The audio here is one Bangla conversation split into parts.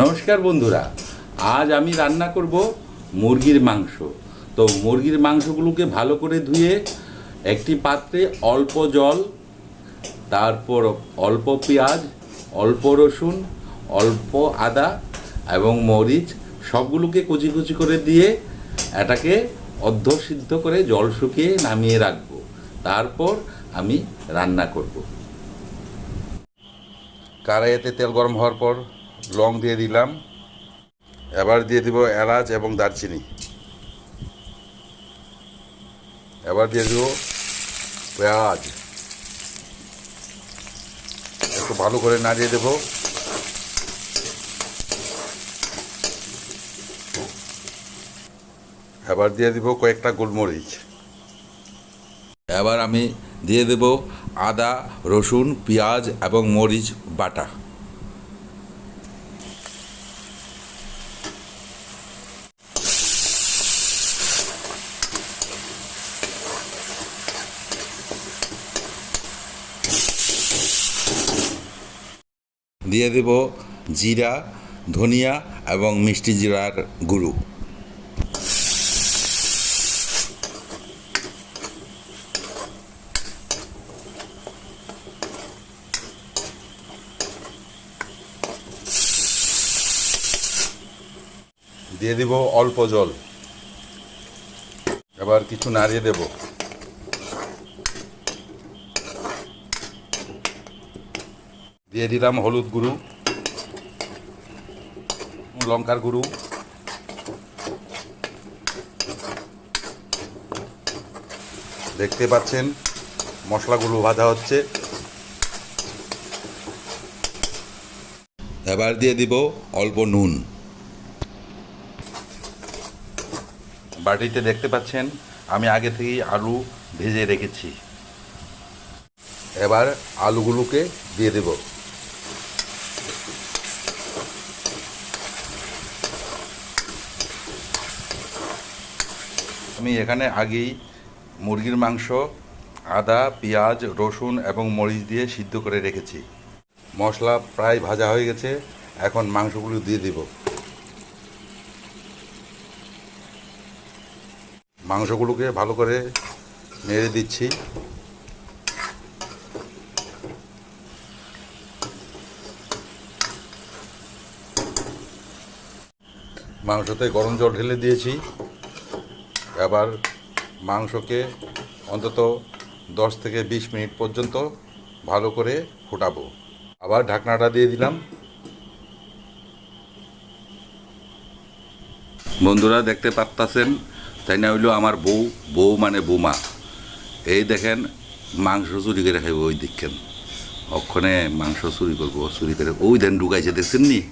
নমস্কার বন্ধুরা, আজ আমি রান্না করব মুরগির মাংস। তো মুরগির মাংসগুলোকে ভালো করে ধুয়ে একটি পাত্রে অল্প জল, তারপর অল্প পেঁয়াজ, অল্প রসুন, অল্প আদা এবং মরিচ সবগুলোকে কুচি কুচি করে দিয়ে এটাকে অর্ধসিদ্ধ করে জল শুকিয়ে নামিয়ে রাখব। তারপর আমি রান্না করব। কড়াইতে তেল গরম হওয়ার পর লং দিয়ে দিলাম। এবার দিয়ে দিব এলাচ এবং দারচিনি। এবার দিয়ে দিব পেঁয়াজ। একটু ভালো করে নাড়িয়ে দেব। এবার দিয়ে দিব কয়েকটা গোলমরিচ। এবার আমি দিয়ে দেব আদা, রসুন, পেঁয়াজ এবং মরিচ বাটা। দিয়ে দেব জিরা, ধনিয়া এবং মিষ্টি জিরার গুঁড়ো। দিয়ে দিব অল্প জল। এবার কিছু নাড়িয়ে দেব। দিয়ে দিলাম হলুদ গুঁড়ো, লঙ্কার গুঁড়ো। দেখতে পাচ্ছেন মশলাগুলো ভাজা হচ্ছে। এবার দিয়ে দিব অল্প নুন। বাটিতে দেখতে পাচ্ছেন আমি আগে থেকেই আলু ভেজে রেখেছি। এবার আলুগুলোকে দিয়ে দেব। আমি এখানে আগেই মুরগির মাংস, আদা, পেঁয়াজ, রসুন এবং মরিচ দিয়ে সিদ্ধ করে রেখেছি। মশলা প্রায় ভাজা হয়ে গেছে, এখন মাংসগুলো দিয়ে দেব। মাংসগুলোকে ভালো করে নেড়ে দিচ্ছি। মাংসতে গরম জল ঢেলে দিয়েছি। এবার মাংসকে অন্তত দশ থেকে বিশ মিনিট পর্যন্ত ভালো করে ফোটাবো। আবার ঢাকনাটা দিয়ে দিলাম। বন্ধুরা, দেখতে পারতাছেন? তাই না হইল আমার বউ বউ মানে বৌমা। এই দেখেন, মাংস চুরি করে খাইব ওই দেখেন। অক্ষণে মাংস চুরি করব, চুরি করে ওই দেন ঢুকাইছে, দেখছেন নি?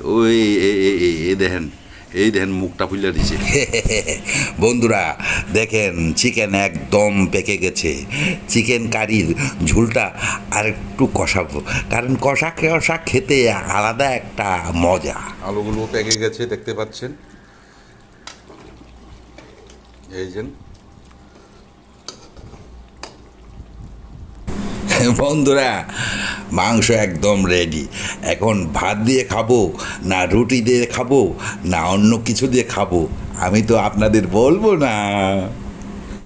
ওই এ- দেখেন। এই দেখেন মুখটা ফুলে দিছে। বন্ধুরা দেখেন চিকেন একদম পেকে গেছে। চিকেন কারির ঝুলটা আর একটু কষাবো। কারণ কষা কষা খেতে আলাদা একটা মজা। আলুগুলো পেকে গেছে দেখতে পাচ্ছেন? এই যে। বন্ধুরা মাংস একদম রেডি এখন ভাত দিয়ে খাব, না রুটি দিয়ে খাব, না অন্য কিছু দিয়ে খাব, আমি তো আপনাদের বলব না।